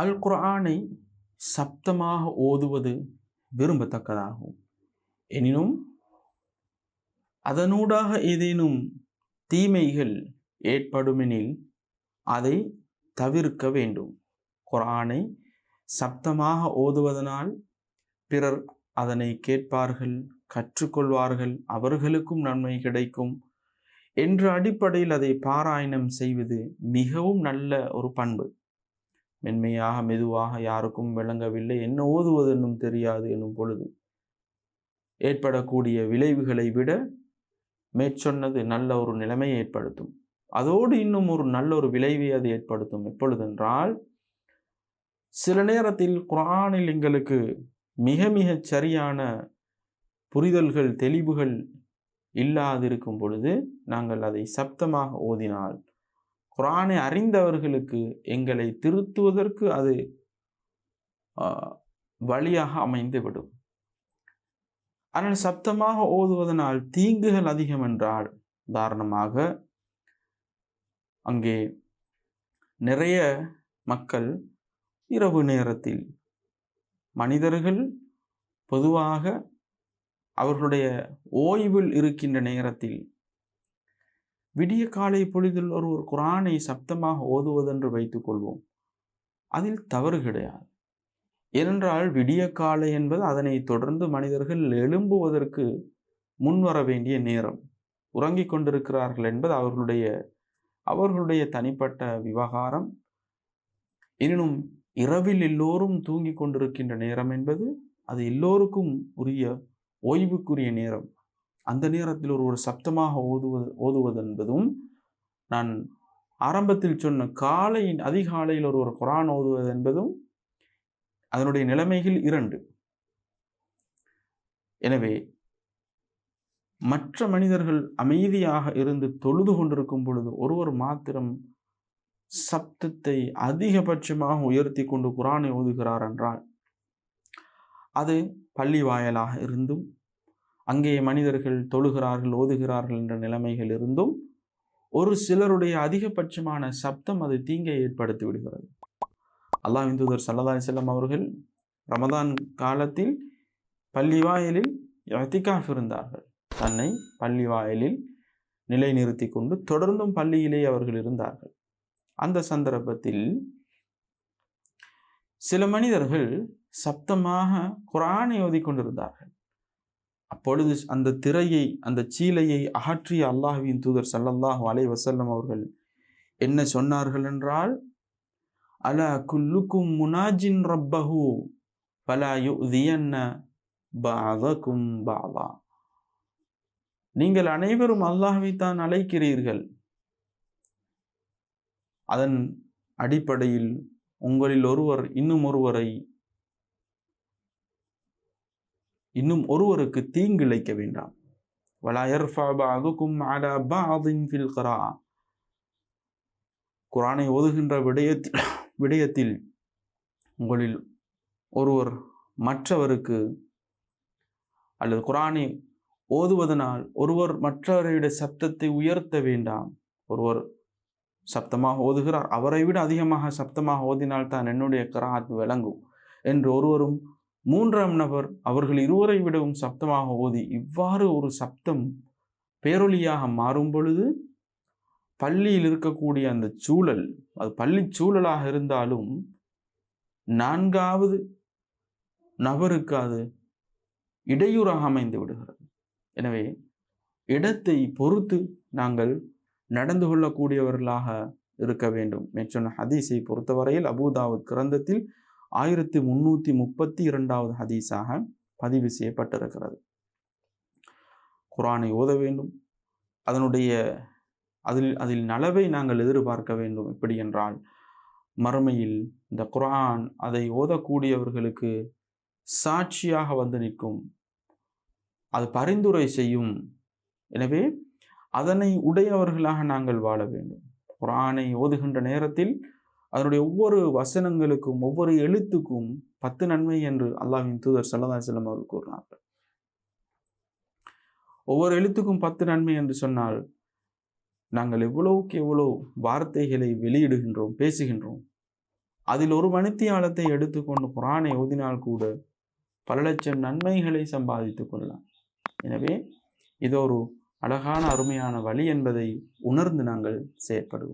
அல் குரானை சப்தமாக ஓதுவது விரும்பத்தக்கதாகும். எனினும் அதனூடாக ஏதேனும் தீமைகள் ஏற்படுமெனில் அதை தவிர்க்க வேண்டும். குரானை சப்தமாக ஓதுவதனால் பிறர் அதனை கேட்பார்கள் கற்றுக்கொள்வார்கள் அவர்களுக்கும் நன்மை கிடைக்கும் என்ற அடிப்படையில் அதை பாராயணம் செய்வது மிகவும் நல்ல ஒரு பண்பு. மென்மையாக மெதுவாக யாருக்கும் விளங்கவில்லை. என்ன ஓதுவது என்னும் தெரியாது என்னும் பொழுது ஏற்படக்கூடிய விளைவுகளை விட மேற்சொன்னது நல்ல ஒரு நிலைமையை ஏற்படுத்தும். அதோடு இன்னும் ஒரு நல்ல ஒரு விளைவை அது ஏற்படுத்தும். எப்பொழுதென்றால் சில நேரத்தில் குரானில் எங்களுக்கு மிக மிக சரியான புரிதல்கள் தெளிவுகள் இல்லாதிருக்கும் பொழுது நாங்கள் அதை சப்தமாக ஓதினால் குரானை அறிந்தவர்களுக்கு எங்களை திருத்துவதற்கு அது வழியாக அமைந்துவிடும். ஆனால் சப்தமாக ஓதுவதனால் தீங்குகள் அதிகம் என்றால் உதாரணமாக அங்கே நிறைய மக்கள் இரவு நேரத்தில் மனிதர்கள் பொதுவாக அவர்களுடைய ஓய்வில் இருக்கின்ற நேரத்தில் விடிய காலை பொழுதில் ஒரு ஒரு குரானை சப்தமாக ஓதுவதென்று வைத்துக்கொள்வோம் அதில் தவறு கிடையாது. ஏனென்றால் விடிய காலை என்பது அதனை தொடர்ந்து மனிதர்கள் எழும்புவதற்கு முன்வர வேண்டிய நேரம். உறங்கிக் கொண்டிருக்கிறார்கள் என்பது அவர்களுடைய அவர்களுடைய தனிப்பட்ட விவகாரம். எனினும் இரவில் எல்லோரும் தூங்கிக் கொண்டிருக்கின்ற நேரம் என்பது அது எல்லோருக்கும் உரிய ஓய்வுக்குரிய நேரம். அந்த நேரத்தில் ஒரு ஒரு சப்தமாக ஓதுவது ஓதுவது என்பதும் நான் ஆரம்பத்தில் சொன்ன காலையின் அதிகாலையில் ஒரு ஒரு குரான் ஓதுவது என்பதும் அதனுடைய நிலைமைகள் இரண்டு. எனவே மற்ற மனிதர்கள் அமைதியாக இருந்து தொழுது கொண்டிருக்கும் பொழுது ஒருவர் மாத்திரம் சப்தத்தை அதிகபட்சமாக உயர்த்தி கொண்டு குரானை ஓதுகிறார் என்றால் அது பள்ளி வாயலாக இருந்தும் அங்கே மனிதர்கள் தொழுகிறார்கள் ஓதுகிறார்கள் என்ற நிலைமைகள் இருந்தும் ஒரு சிலருடைய அதிகபட்சமான சப்தம் அது தீங்கை ஏற்படுத்தி விடுகிறது. அல்லாஹ் இந்துதர் சல்லா செல்லம் அவர்கள் ரமதான் காலத்தில் பள்ளி வாயிலில் எத்திகாஃப் இருந்தார்கள். தன்னை பள்ளி வாயிலில் நிலைநிறுத்தி கொண்டு தொடர்ந்தும் பள்ளியிலே அவர்கள் இருந்தார்கள். அந்த சந்தர்ப்பத்தில் சில மனிதர்கள் சப்தமாக குரானை ஓதிக்கொண்டிருந்தார்கள் அப்பொழுது அந்த திரையை அந்த சீலையை அகற்றிய அல்லாஹுவின் தூதர் சல்லல்லாஹு அலை வசல்லம் அவர்கள் என்ன சொன்னார்கள் என்றால் அல குல்லுக்கும் முனாஜின் ரப்பஹு பலா யுதியன்ன பாதகும் பாதா நீங்கள் அனைவரும் அல்லாஹைத்தான் அழைக்கிறீர்கள். அதன் அடிப்படையில் உங்களில் ஒருவர் இன்னும் ஒருவரை இன்னும் ஒருவருக்கு தீங்கு இழைக்க வேண்டாம். குரானை ஓதுகின்ற விடயத்தில் விடயத்தில் உங்களில் ஒருவர் மற்றவருக்கு அல்லது குரானை ஓதுவதனால் ஒருவர் மற்றவருடைய சப்தத்தை உயர்த்த வேண்டாம். ஒருவர் சப்தமாக ஓதுகிறார். அவரை விட அதிகமாக சப்தமாக ஓதினால் தான் என்னுடைய கராத் விளங்கும். என்று ஒருவரும் மூன்றாம் நபர் அவர்கள் இருவரை விடவும் சப்தமாக ஓதி இவ்வாறு ஒரு சப்தம் பேரொலியாக மாறும் பொழுது பள்ளியில் இருக்கக்கூடிய அந்த சூழல் அது பள்ளி சூழலாக இருந்தாலும் நான்காவது நபருக்கு அது இடையூறாக அமைந்து விடுகிறது. எனவே இடத்தை பொறுத்து நாங்கள் நடந்து கொள்ளக்கூடியவர்களாக இருக்க வேண்டும். மேற்சொன்ன ஹதீஸை பொறுத்தவரையில் அபுதாவுத் கிரந்தத்தில் ஆயிரத்தி முன்னூற்றி முப்பத்தி இரண்டாவது ஹதீஸாக பதிவு செய்யப்பட்டிருக்கிறது. குரானை ஓத வேண்டும். அதனுடைய அதில் அதில் நலவை நாங்கள் எதிர்பார்க்க வேண்டும். எப்படி என்றால் மறுமையில் இந்த குரான் அதை ஓதக்கூடியவர்களுக்கு சாட்சியாக வந்து நிற்கும். அது பரிந்துரை செய்யும். எனவே அதனை உடையவர்களாக நாங்கள் வாழ வேண்டும். குரானை ஓதுகின்ற நேரத்தில் அதனுடைய ஒவ்வொரு வசனங்களுக்கும் ஒவ்வொரு எழுத்துக்கும் பத்து நன்மை என்று அல்லாஹின் தூதர் சல்லா செல்லம் அவர்கள் கூறினார்கள். ஒவ்வொரு எழுத்துக்கும் பத்து நன்மை என்று சொன்னால் நாங்கள் எவ்வளவுக்கு எவ்வளோ வார்த்தைகளை வெளியிடுகின்றோம் பேசுகின்றோம் அதில் ஒரு மணித்தியாலத்தை எடுத்துக்கொண்டு குரானை ஓதினால் கூட பல லட்சம் நன்மைகளை சம்பாதித்துக் கொள்ளலாம். எனவே இது ஒரு அழகான அருமையான வழி என்பதை உணர்ந்து நாங்கள் செயற்படுவோம்.